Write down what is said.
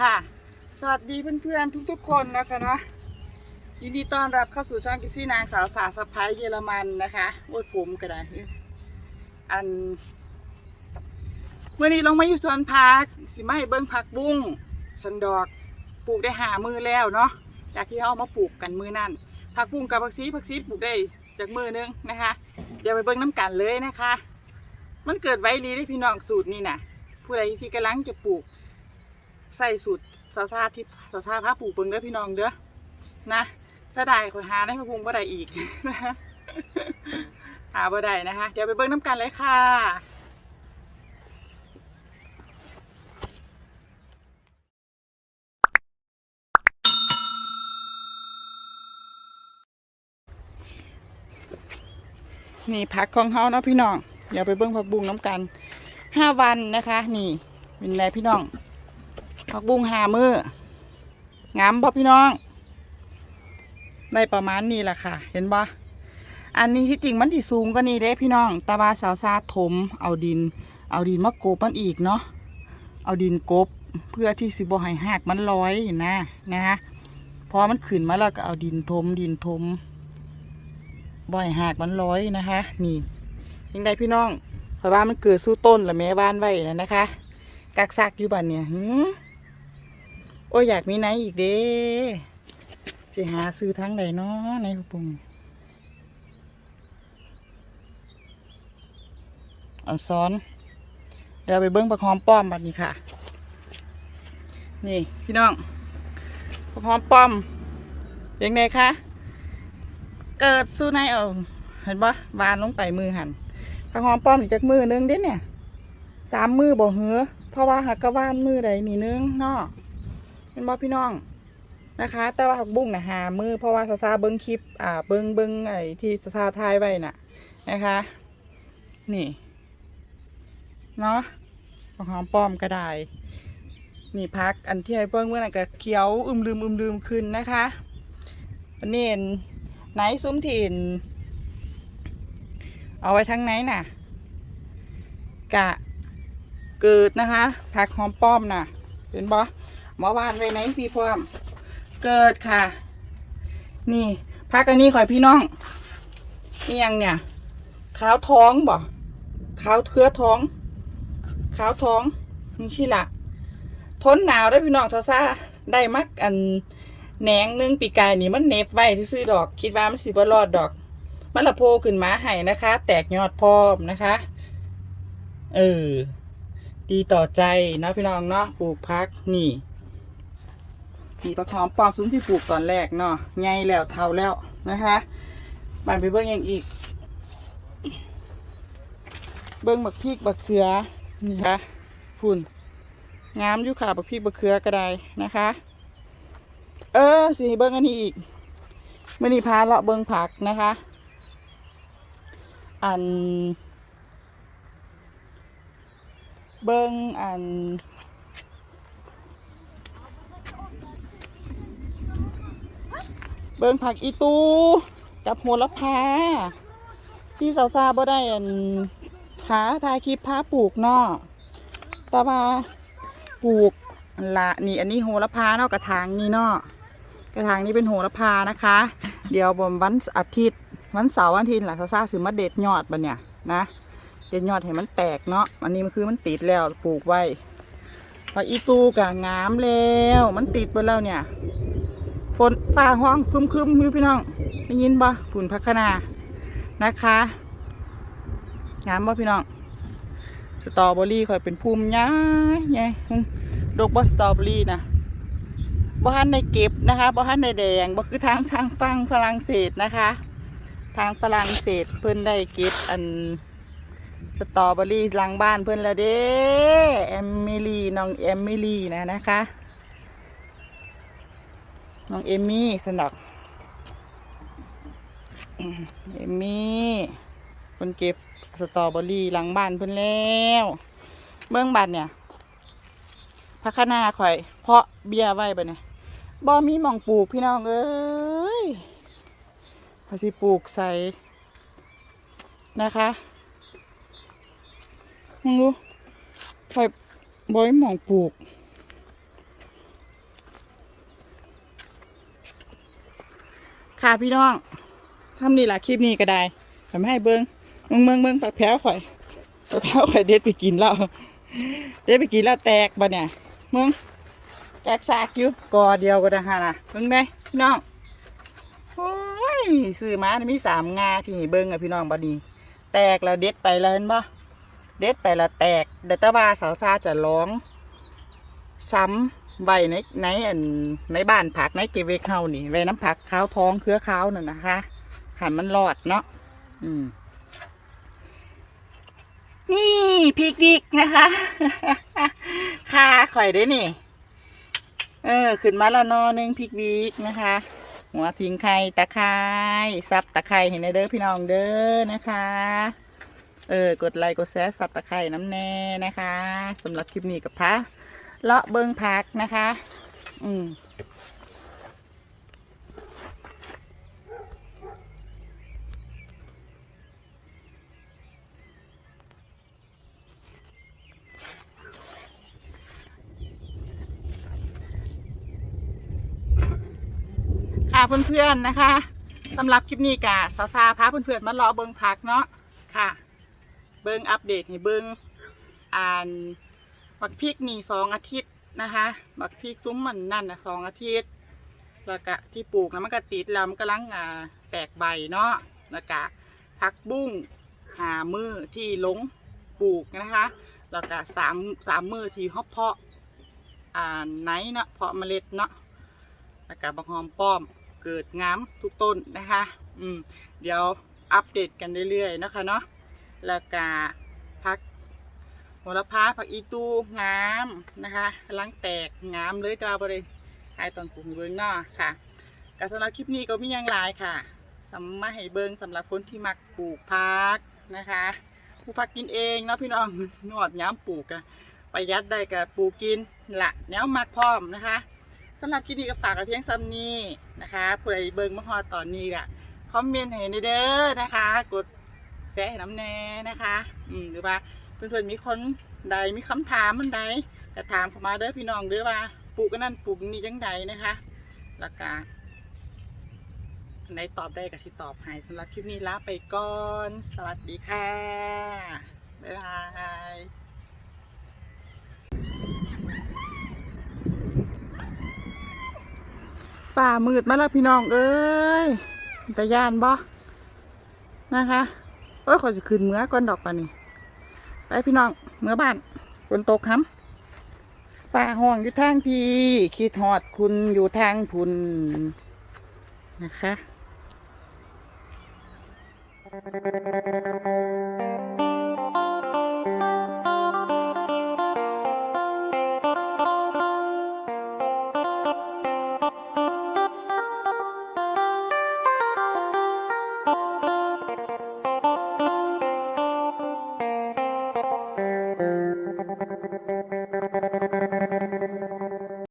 ค่ะ สวัสดีเพื่อนๆทุกๆ คนนะคะเนาะยินดีต้อนรับเข้าสู่ช่องกิฟซี่นางสาวสาสะพายเยอรมันนะคะโอ้ยผมก็ได้อันเมื่อนี้ลงมาอยู่สวนพักสิมาให้เบิ้งผักบุ้งสันดอกปลูกได้หามือแล้วเนาะจากที่เขาเอามาปลูกกันมือนั่นผักบุ้งกับผักซีผักซีปลูกได้จากมือนึงนะคะ เดี๋ยวไปเบิ้งน้ำกันเลยนะคะ มันเกิดไว้ดีได้พี่น้องสูตรนี่นะผู้ใดที่กำลังจะปลูก ใส่สูตรซาซาที่ซาซาผ้าปลูกเบิ่งเด้อพี่น้องเด้อนะจะได้ข่อยหาได้มาปรุงบ่ได้อีกนะคะหาบ่ได้นะคะ เดี๋ยวไปเบิ่งน้ำกันเลยค่ะนี่ผักของเฮาเนาะพี่น้อง เดี๋ยวไปเบิ่งผักบุ้งน้ำกันห้าวันนะคะ นี่เป็นไรพี่น้อง ผักบุ้งหามืองามบ่พี่น้องได้ประมาณนี้แหละค่ะ เห็นบ่อันนี้ที่จริงมันที่สูงก็นี่เด้พี่น้องตาบาสาวซาถม เอาดิน เอาดินมากบมันอีกเนาะเอาดินกบเพื่อที่สิบ่ให้หักมันลอยนะนะฮะพอมันขึ้นมาแล้วก็เอาดินทม ดินทมบ่ให้หักมันลอยนะคะ นี่ยังไงพี่น้องเพราะว่ามันเกิดสู้ต้นละแม่บ้านไว้นะนะคะ กักซักอยู่บ้านเนี่ยหืมโอ้อยากมีไหนอีกเด้สิหาซื้อทั้งใดเนาะในปุ่งอันซ้อน เดี๋ยวไปเบิ้งประคอมป้อมบัดนี้ค่ะ นี่พี่น้องประคอมป้อมยังไงคะ เกิดสู้ในเอาเห็นปะวานลงไปมือหันประคอมป้อมอีกจากมือนึงเด้เนี่ยสามมือบ่เหอเพราะว่าหักกะว่านมือใดนี่นึงเนาะ เป็นบ่พี่น้องนะคะ แต่ว่าหักบุ้งนะหามือเพราะว่าซาซาเบิ้งคลิปอ่าเบิ้งเบิ้งไอ้ที่ซาซาทายไว้น่ะนะคะ นี่เนาะหอมป้อมก็ได้นี่พักอันที่ไอ้เบิ้งเมื่อไหร่ก็เขียวอึมลืมอึมลืมขึ้นนะคะอันนี้นไหนซุ้มถิ่นเอาไว้ทั้งไหนน่ะ กะเกิดนะคะผักหอมป้อมน่ะ เป็นบอ หมอวานไว้ไหนพี่พร้อม เกิดค่ะ นี่พักอันนี้ขอยพี่น้องนี่ยังเนี่ยขาวท้องบ่ขาวเทือท้องขาวท้องนี่ชิละทนหนาวได้พี่น้องทอซ่าได้มักอันแหนงนึงปีกายนี่มันเนบไว้ที่ซื้อดอก คิดว่ามันสิบ่รอดดอกมันละโพขึ้นมาให้นะคะ แตกยอดพร้อมนะคะ เออ ดีต่อใจเนาะพี่น้องเนาะปลูกพักนี่ ปีประคอมปลอมซุ้มที่ปลูกตอนแรกเนาะใหญ่แล้วเท่าแล้วนะคะบานไปเบิ้งอย่างอีก เบิ้งบักพริกบักเขือนี่ค่ะฝุ่นงามอยู่ค่ะบักพริกบักเขือก็ได้นะคะ เออสิเบิ้งอันนี้อีกมื่อนี้พาเลาะเบิ้งผักนะคะ อัน เบิ้งอัน บิ้งผักอีตูกับโหระพาพี่สาวซาบ่ได้อันหาทายคลิปพาปลูกเนาะแต่ว่าปลูกนละนี่อันนี้โหระพาเนาะกระถางนี่เนาะกระถางนี้เป็นโหระพานะคะ เดี๋ยวบนวันอาทิตย์วันเสาร์วันอาทิตย์หล่ะซาซาสิมาเด็ดยอดบันเนี่ยนะเด็ดยอดให้มันแตกเนาะอันนี้มันคือมันติดแล้วปลูกไว้พออีตูกะงามแล้ว มันติดไปแล้วเนี่ย ฝนฟ้าห้องคึมคึมอยู่พี่น้องได้ยินบ่ฝุ่นพักนานะคะงามบ่พี่น้องสตรอเบอรี่คอยเป็นภูมิย้ายไงดอกบ่สตรอเบอรี่นะบ่ทันได้เก็บนะคะบ่ทันได้แดงบ่คือทางทางฟังฝรั่งเศสนะคะ ทางฝรั่งเศสเพิ่นได้เก็บอันสตรอเบอรี่หลังบ้านเพื่อนละเด้ แอมมิลี่น้องแอมมิลี่นะนะคะ น้องเอมี่สนอกเอมี่คนเก็บสตรอเบอรี่หลังบ้านเพื่อนแล้วเบื้องบัดเนี่ยพักนาข่อย เพาะเบียไว้ปะเนี่ยบ่มีมองปลูกพี่น้องเอ้ยพาสิปลูกใส่นะคะมึงรู้ไฟบอยมองปลูก ค่ะพี่น้องทำนี่แหละคลิปนี้ก็ได้ทำให้เบิ้งเมืองเมืองเมืองปลาแพ้วข่อยปลาแพ้วข่อยเด็ดไปกินแล้วเด็ดไปกินแล้วแตกบ่เนี่ยเมืองแตกซากอยู่กอเดียวก็ได้ฮะนะเบิ่งได้พี่น้องโอ้ยซื้อมานี่มีสามงาที่เบิ้งอะพี่น้องบัดนี้แตกแล้วเด็ดไปแล้วเห็นปะเด็ดไปแล้วแตกเดตาว่าสาวซาจะร้อง ซ้ำ ไว้ในในอันในบ้านผักในเกเวกเฮานี่ไว้น้ำผักขาวท้องเครือขาวนั่นนะคะหันมันรอดเนาะอืม นี่พริกดิกนะคะค่าข่อยได้นี่ เออ ขึ้นมาและนอหนึ่งพริกวิกนะคะ หัวสิงไข่ตะไคร้ซับตะไคร้เห็นไหมเด้อพี่น้องเด้อนะคะเออกดไลค์กดแชร์ซับตะไคร้น้ำแน่นะคะสำหรับคลิปนี้กับพระ เลาะเบิงพักนะคะ อืมค่ะเพื่อนๆนะคะสำหรับคลิปนี้กะสาวซาพาเพื่อนๆมาเลาะเบิงพักเนาะค่ะ เบิงอัปเดตให้เบิงอ่าน บักพริกนี่สองอาทิตย์นะคะบักพริกซุ้มมันนั่นนะสองอาทิตย์ แล้วก็ที่ปลูกนะมันก็ติดแล้วมันกำลังอ่าแตกใบเนาะแล้วก็ผักบุ้งหามือที่ลงปลูกนะคะแล้วก็สามสามมือที่ฮอบเพาะอ่าไหนเนาะเพาะเมล็ดเนาะแล้วก็บักหอมป้อมเกิดงามทุกต้นนะคะอืมเดี๋ยวอัปเดตกันเรื่อยๆนะคะเนาะแล้วก็พัก โหระพาผักอีตูงามนะคะกำลังแตกงามเลยจ้าบริไอตอนปลูกให้เบิ้งนาค่ะก็สำหรับคลิปนี้ก็มีอย่างหลายค่ะสำมาให้เบิ้งสำหรับคนที่มักปลูกพักนะคะผู้พักกินเองเนาะพี่น้องนวดย้ำปลูกอะประหยัดได้กับปลูกกินละแนวมักพร้อมนะคะสำหรับคลิปนี้ก็ฝากกับเพียงซ้ำนี้นะคะผู้ใดเบิ้งมาฮอตอนนี้ละคอมเมนต์ให้ในเด้อนะคะ กดแจ้ให้น้ำแน่นะคะ อืมหรือว่า เพื่อนๆมีคนใดมีคำถามมันใดก็ถามเข้ามาเด้อพี่น้องเด้อว่าปลูกกันนั่นปลูกนี่จังใดนะคะแล้วก็อันตอบได้ก็สิตอบให้สำหรับคลิปนี้ลาไปก่อน สวัสดีค่ะ บ๊ายบายฝ่ามืดมาแล้วพี่น้องเอ้ยแตะยานบ่นะคะ โอ้ยขอจะขึ้นเมื่อก่อนดอกป่านี่ ไปพี่น้องเมื่อบ้านฝนตกครับฝ่าห้องอยู่ทางพี่ คิดหอดคุณอยู่ทางพุนนะคะ